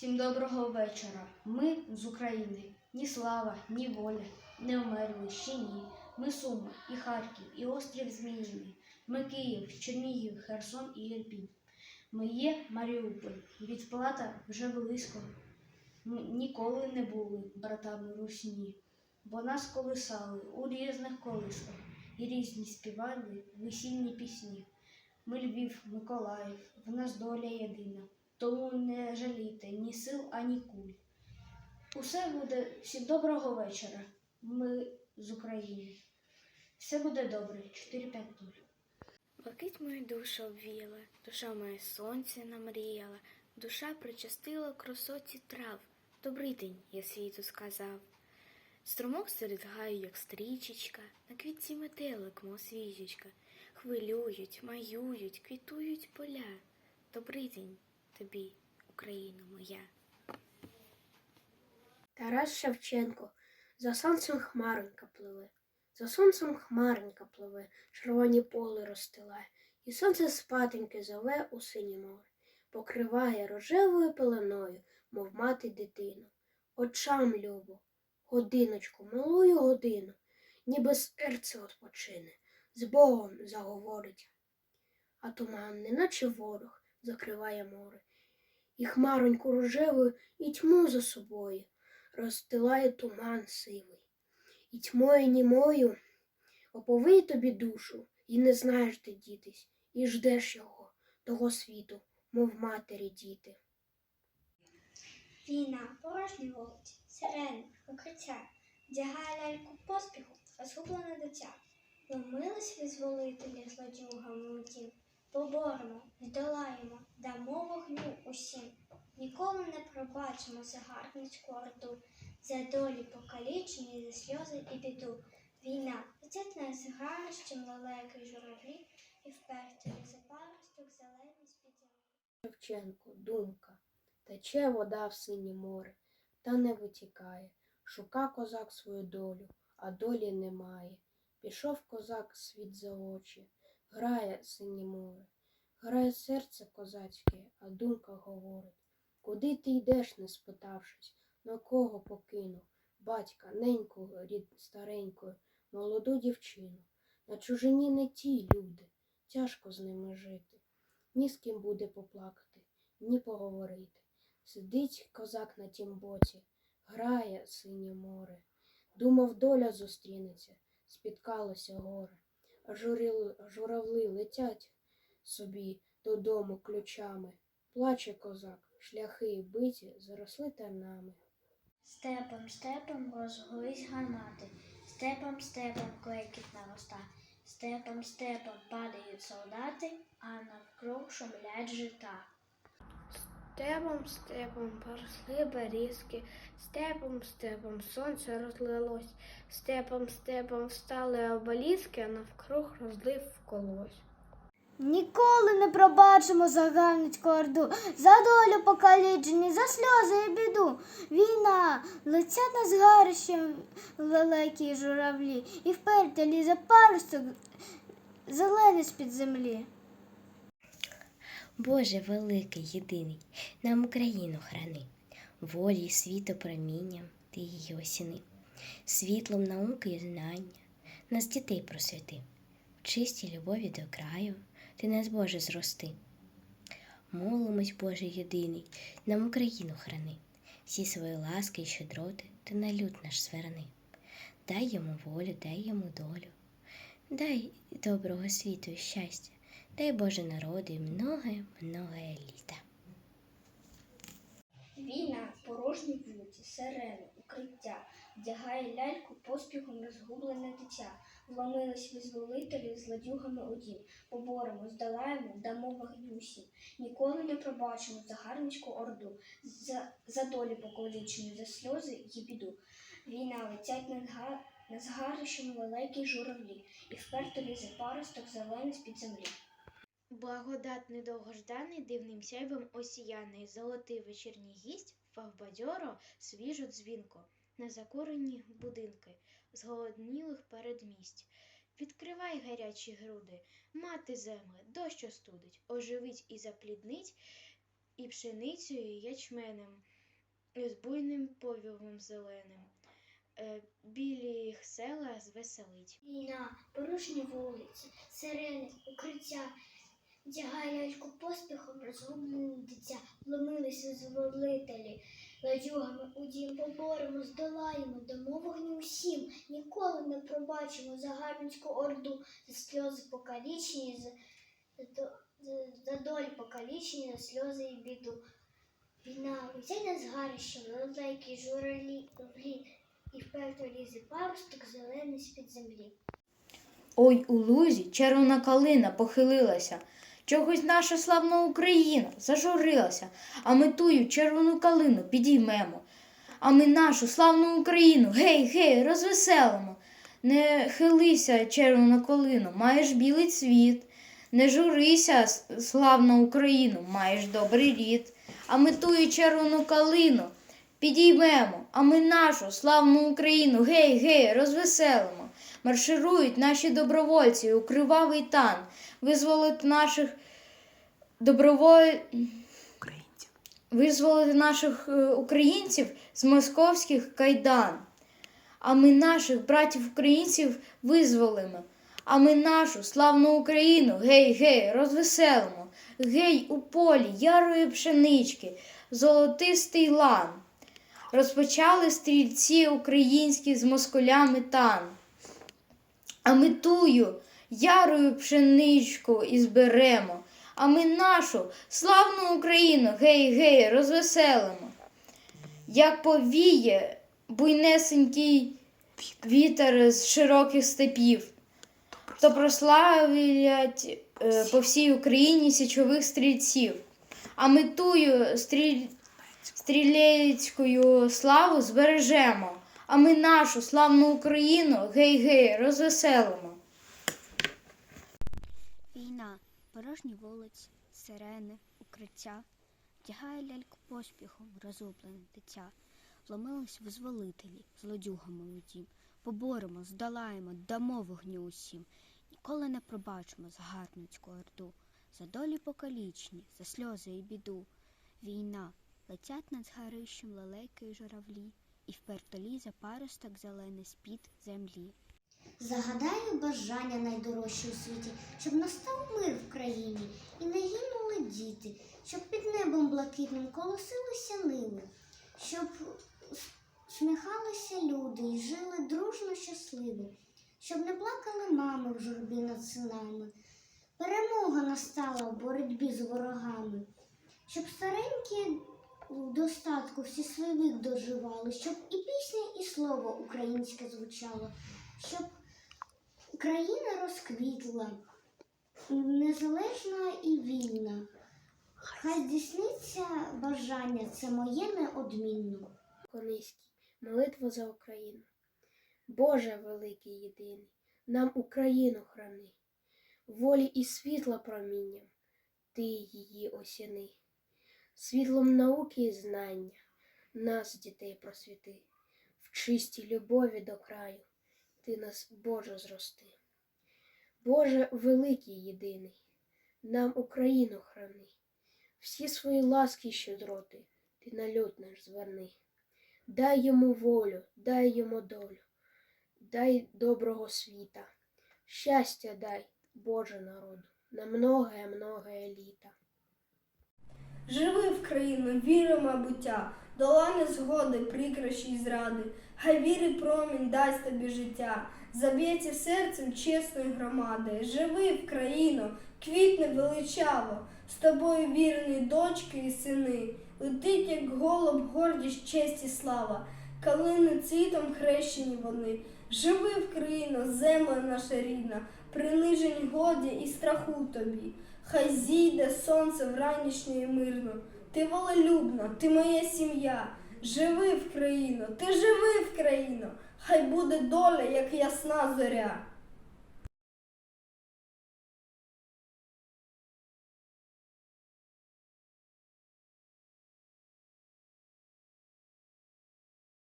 Всім доброго вечора. Ми з України. Ні слава, ні воля не вмерли ще ні. Ми Суми, і Харків, і острів Зміїний. Ми Київ, Чернігів, Херсон і Ірпінь. Ми є Маріуполь. Відплата вже близько. Ми ніколи не були братами русні, бо нас колисали у різних колисках і різні співали весільні пісні. Ми Львів, Миколаїв, в нас доля єдина. Тому не жалійте ні сил, ані куль. Усе буде всім доброго вечора. Ми з України. Все буде добре. 4-5 0 Блакить мою душу обвіяла, душа моє сонце намріяла, душа причастила красоті трав. Добрий день, я світу сказав. Струмок серед гаю, як стрічечка, на квітці метелик, мов свіжечка. Хвилюють, маюють, квітують поля. Добрий день тобі, Україна моя. Тарас Шевченко. За сонцем хмаринка пливе, за сонцем хмаринка пливе, червоні поле розстилає, і сонце спатеньки зове у синє море, покриває рожевою пеленою, мов мати дитину. Очам любо, годиночку, малую годину, ніби серце odpoczyне, з Богом заговорить. А туман, неначе ворог, закриває море, і хмароньку рожевою, і тьму за собою розстилає туман сивий. І тьмою німою оповий тобі душу, і не знаєш де дітись, і ждеш його, того світу, мов матері діти. Війна, порожні вулиці, сирени, укриття, вдягає ляльку поспіху, розгублене дитя. Ломились визволителі злодюгами утім, поборемо, здолаємо, дамо вогню усім. Ніколи не пробачимо загарбницьку орду, за долі покалічені, за сльози і біду. Війна, летять на згарищем лелеки журавлі, і вперті за паросток зелений з-під. Шевченко, думка, тече вода в синє море, та не витікає. Шука козак свою долю, а долі немає. Пішов козак світ за очі, грає синє море, грає серце козацьке, а думка говорить. Куди ти йдеш, не спитавшись, на кого покинув? Батька, неньку, рід старенькою, молоду дівчину. На чужині не ті люди, тяжко з ними жити. Ні з ким буде поплакати, ні поговорити. Сидить козак на тім боці, грає синє море. Думав, доля зустрінеться, спіткалося горе. Журавли летять собі додому ключами. Плаче козак, шляхи биті заросли тернами. Степом, степом розгулись гармати, степом, степом клекіт нароста, степом, степом падають солдати, а навкруг шумлять жита. Степом, степом поросли берізки, степом, степом сонце розлилось, степом, степом встали обеліски, а навкруг розлив колось. Ніколи не пробачимо загарбницьку орду, за долю покалічені, за сльози і біду. Війна, летять на згарищем лелекі журавлі, і вперте лізе паросток зелений з-під землі. Боже великий, єдиний, нам Україну храни, волі й світопромінням ти її осіни, світлом науки і знання, нас дітей просвіти, в чистій любові до краю ти нас, Боже, зрости. Молимось, Боже єдиний, нам Україну храни, всі свої ласки й щедроти ти на люд наш зверни. Дай йому волю, дай йому долю, дай доброго світу і щастя. Дай Боже народу і многое-многое літа. Війна, порожні вулиці, сирени, укриття, вдягає ляльку поспіхом розгублене дитя. Вломились визволителі з ладюгами у дім. Поборемо, здолаємо, дамо вогню. Ніколи не пробачимо загарбницьку орду, за, за долі поколічені, за сльози й біду. Війна летять над, га, над згарищем великі журавлі, і вперто лізе паросток зелений з-під землі. Благодатний довгожданий дивним сяйвом осіяний, золотий вечірній гість впав бадьоро, свіжо дзвінко, на закурені будинки, зголоднілих передмість. Відкривай гарячі груди, мати земле, дощ остудить, оживить і запліднить, і пшеницею, і ячменем. з буйним повівом зеленим. Е, Білі їх села звеселить. Війна, порожні вулиці, сирени, укриття. Вдягає ляльку поспіхом, розгублені дитя, вломились визволителі, ладюгами у дім поборемо, здолаємо, дамо вогню усім, ніколи не пробачимо загарбницьку орду, за сльози покалічені, за, за, за, долі покалічені, за сльози і біду. Війна летять над згарищем, лелеки, журавлі, журавлі, і вперто лізе паросток зелений з-під землі. Ой у лузі червона калина похилилася. Чогось наша славна Україна зажурилася, а ми тую червону калину підіймемо. А ми нашу славну Україну гей, гей, розвеселимо. Не хилися, червона колино, маєш білий цвіт. Не журися, славна Україну, маєш добрий рід. А ми тую червону калину підіймемо, а ми нашу славну Україну гей, гей, розвеселимо. Марширують наші добровольці у кривавий тан, визволити наших доброволь... визволити наших е, українців з московських кайдан. А ми наших братів українців визволимо. А ми нашу славну Україну гей, гей, розвеселимо. Гей у полі ярої пшенички, золотистий лан. Розпочали стрільці українські з москалями тан. А ми тую ярою пшеничку і зберемо, а ми нашу славну Україну гей, гей, розвеселимо. Як повіє буйнесенький вітер з широких степів, то прославлять е, по всій Україні січових стрільців. А ми тую стріль... стрілецькою славу збережемо, а ми нашу славну Україну гей-гей розвеселимо. Війна, порожні вулиці, сирени, укриття, вдягає ляльку поспіхом, розгублене дитя. Вломились визволителі, злодюгами у дім. Поборемо, здолаємо, дамо вогню усім. Ніколи не пробачимо загарбницьку орду. За долі покалічні, за сльози і біду. Війна, летять над згарищем лелеки й журавлі, і вперто лізе паросток зелений з-під землі. Загадаю бажання найдорожче у світі, щоб настав мир в країні і не гинули діти, щоб під небом блакитним колосилися ними, щоб сміхалися люди і жили дружно щасливо, щоб не плакали мами в журбі над синами. Перемога настала в боротьбі з ворогами, щоб старенькі в достатку всі вік доживали, щоб і пісня, і слово українське звучало, щоб Україна розквітла, незалежна і вільна. Хай здійсниться бажання, це моє неодмінно. Кониський, молитва за Україну. Боже великий єдиний, нам Україну храни, волі і світла промінням, ти її осяни, світлом науки і знання, нас, дітей, просвіти, в чистій любові до краю, ти нас, Боже, зрости. Боже великий єдиний, нам Україну храни, всі свої ласки щедроти, ти на люд наш зверни. Дай йому волю, дай йому долю, дай доброго світа, щастя дай, Боже народу, на многое-многое літа. Живи в країну, віри майбуття, долани згоди, прикрощі й зради, хай віри промінь дасть тобі життя, заб'ється серцем чесної громади. Живи в країну, квітне величаво, з тобою вірні дочки і сини, летить, як голуб, гордість, честь і слава, калини цвітом хрещені вони. Живи в країну, земля наша рідна, принижень годі і страху тобі. Хай зійде сонце вранішнє і мирно. Ти волелюбна, ти моя сім'я. Живи в країну, ти живи в країну, хай буде доля, як ясна зоря.